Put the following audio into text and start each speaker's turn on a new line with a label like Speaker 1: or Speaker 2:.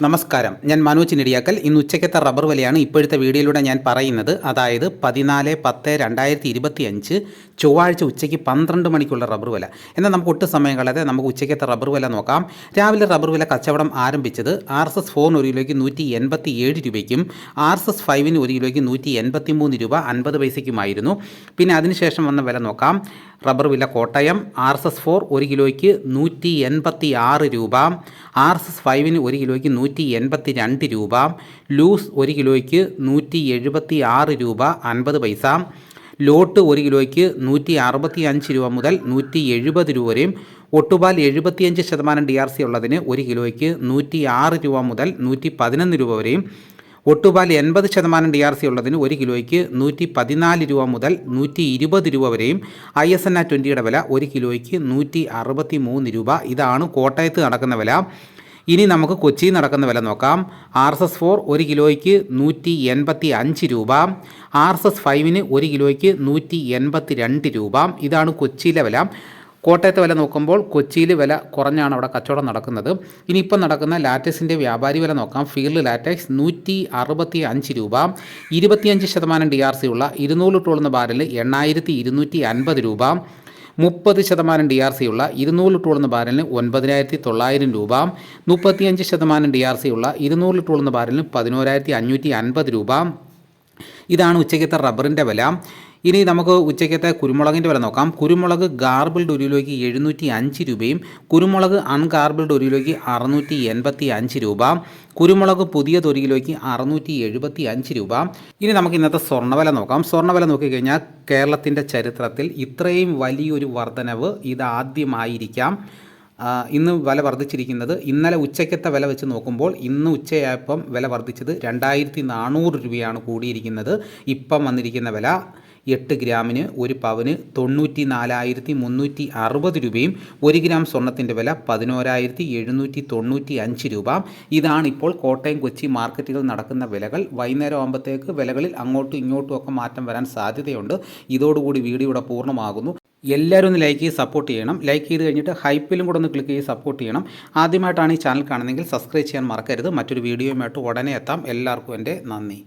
Speaker 1: നമസ്കാരം. ഞാൻ മനോജ് നെടിയാക്കൽ. ഇന്ന് ഉച്ചയ്ക്കത്തെ റബ്ബർ വിലയാണ് ഇപ്പോഴത്തെ വീഡിയോയിലൂടെ ഞാൻ പറയുന്നത്. അതായത് പതിനാല് പത്ത് രണ്ടായിരത്തി ഇരുപത്തി അഞ്ച് ചൊവ്വാഴ്ച ഉച്ചയ്ക്ക് പന്ത്രണ്ട് മണിക്കുള്ള റബ്ബർ വില. എന്നാൽ നമുക്ക് ഒട്ടും സമയം കളയാതെ നമുക്ക് ഉച്ചയ്ക്കത്തെ റബ്ബർ വില നോക്കാം. രാവിലെ റബ്ബർ വില കച്ചവടം ആരംഭിച്ചത് ആർ എസ് എസ് ഫോറിന് ഒരു കിലോയ്ക്ക് നൂറ്റി എൺപത്തി ഏഴ് രൂപയ്ക്കും ആർ എസ് എസ് ഫൈവിന് ഒരു കിലോയ്ക്ക് നൂറ്റി എൺപത്തി മൂന്ന് രൂപ അൻപത് പൈസയ്ക്കുമായിരുന്നു. പിന്നെ അതിനുശേഷം വന്ന വില നോക്കാം. റബ്ബർ വില Kottayam R S S four ഒരു കിലോയ്ക്ക് നൂറ്റി എൺപത്തി ആറ് രൂപ ആർ എസ് എസ് ഫൈവിന് ഒരു കിലോയ്ക്ക് നൂറ്റി എൺപത്തി രണ്ട് രൂപ ലൂസ് ഒരു കിലോയ്ക്ക് നൂറ്റി എഴുപത്തി ആറ് രൂപ അൻപത് പൈസ ലോട്ട് ഒരു കിലോയ്ക്ക് നൂറ്റി അറുപത്തി അഞ്ച് രൂപ മുതൽ നൂറ്റി എഴുപത് രൂപ വരെയും ഒട്ടുപാൽ എഴുപത്തിയഞ്ച് ശതമാനം ഡി ആർ സി ഉള്ളതിന് ഒരു കിലോയ്ക്ക് നൂറ്റി ആറ് രൂപ മുതൽ നൂറ്റി പതിനൊന്ന് രൂപ വരെയും ഒട്ടുപാൽ എൺപത് ശതമാനം ഡി ആർ സി ഉള്ളതിന് ഒരു കിലോയ്ക്ക് നൂറ്റി പതിനാല് രൂപ മുതൽ നൂറ്റി ഇരുപത് രൂപ വരെയും ഐ എസ് എൻ ആ ട്വന്റിയുടെ വില ഒരു കിലോയ്ക്ക് നൂറ്റി അറുപത്തി മൂന്ന് രൂപ. ഇതാണ് കോട്ടയത്ത് നടക്കുന്ന വില. ഇനി നമുക്ക് കൊച്ചിയിൽ നടക്കുന്ന വില നോക്കാം. ആർ എസ് എസ് ഫോർ ഒരു കിലോയ്ക്ക് നൂറ്റി എൺപത്തി അഞ്ച് രൂപ ആർ എസ് എസ് ഫൈവിന് ഒരു കിലോയ്ക്ക് നൂറ്റി എൺപത്തി രണ്ട് രൂപ. ഇതാണ് കൊച്ചിയിലെ വില. കോട്ടയത്തെ വില നോക്കുമ്പോൾ കൊച്ചിയിൽ വില കുറഞ്ഞാണ് അവിടെ കച്ചവടം നടക്കുന്നത്. ഇനിയിപ്പം നടക്കുന്ന ലാറ്റക്സിന്റെ വ്യാപാരി വില നോക്കാം. ഫീൽഡ് ലാറ്റക്സ് നൂറ്റി അറുപത്തി അഞ്ച് രൂപ. ഇരുപത്തിയഞ്ച് ശതമാനം ഡി ആർ സി ഉള്ള ഇരുന്നൂറ് ടോളുന്ന ബാരൽ എണ്ണായിരത്തി ഇരുന്നൂറ്റി അൻപത് രൂപ. മുപ്പത് ശതമാനം ഡി ആർ സി ഉള്ള ഇരുന്നൂറ് ടോളുന്ന ബാരലിന് ഒൻപതിനായിരത്തി തൊള്ളായിരം രൂപ. മുപ്പത്തിയഞ്ച് ശതമാനം ഡി ആർ സി ഉള്ള ഇരുന്നൂറ് ടോളുന്ന ബാരലിന് പതിനോരായിരത്തി അഞ്ഞൂറ്റി അൻപത് രൂപ. ഇതാണ് ഉച്ചയ്ക്കത്തെ റബ്ബറിന്റെ വില. ഇനി നമുക്ക് ഉച്ചയ്ക്കത്തെ കുരുമുളകിന്റെ വില നോക്കാം. കുരുമുളക് ഗാർബിൾഡ് ഒരു എഴുന്നൂറ്റി അഞ്ച് രൂപയും കുരുമുളക് അൺഗാർബിൾഡ് ഒരു അറുന്നൂറ്റി എൺപത്തി അഞ്ച് രൂപ കുരുമുളക് പുതിയത് ഒരു കിലോയ്ക്ക് അറുന്നൂറ്റി എഴുപത്തി അഞ്ച് രൂപ. ഇനി നമുക്ക് ഇന്നത്തെ സ്വർണവില നോക്കാം. സ്വർണവില നോക്കിക്കഴിഞ്ഞാൽ കേരളത്തിന്റെ ചരിത്രത്തിൽ ഇത്രയും വലിയൊരു വർധനവ് ഇതാദ്യമായിരിക്കാം. ഇന്ന് വില വർദ്ധിച്ചിരിക്കുന്നത് ഇന്നലെ ഉച്ചയ്ക്കത്തെ വില വെച്ച് നോക്കുമ്പോൾ ഇന്ന് ഉച്ചയായപ്പം വില വർദ്ധിച്ചത് രണ്ടായിരത്തി നാനൂറ് രൂപയാണ് കൂടിയിരിക്കുന്നത്. ഇപ്പം വന്നിരിക്കുന്ന വില എട്ട് ഗ്രാമിന് ഒരു പവന് തൊണ്ണൂറ്റി നാലായിരത്തി മുന്നൂറ്റി അറുപത് രൂപയും ഒരു ഗ്രാം സ്വർണത്തിന്റെ വില പതിനോരായിരത്തി എഴുന്നൂറ്റി തൊണ്ണൂറ്റി അഞ്ച് രൂപ. ഇതാണ് ഇപ്പോൾ കോട്ടയം കൊച്ചി മാർക്കറ്റുകൾ നടക്കുന്ന വിലകൾ. വൈകുന്നേരം ആകുമ്പോഴത്തേക്ക് വിലകളിൽ അങ്ങോട്ടും ഇങ്ങോട്ടും ഒക്കെ മാറ്റം വരാൻ സാധ്യതയുണ്ട്. ഇതോടുകൂടി വീഡിയോ ഇവിടെ പൂർണമാകുന്നു. എല്ലാവരും ഒന്ന് ലൈക്ക് ചെയ്ത് സപ്പോർട്ട് ചെയ്യണം. ലൈക്ക് ചെയ്ത് കഴിഞ്ഞിട്ട് ഹൈപ്പിലും കൂടെ ഒന്ന് ക്ലിക്ക് ചെയ്ത് സപ്പോർട്ട് ചെയ്യണം. ആദ്യമായിട്ടാണ് ഈ ചാനൽ കാണുന്നതെങ്കിൽ സബ്സ്ക്രൈബ് ചെയ്യാൻ മറക്കരുത്. മറ്റൊരു വീഡിയോയുമായിട്ട് ഉടനെ എത്താം. എല്ലാവർക്കും എന്റെ നന്ദി.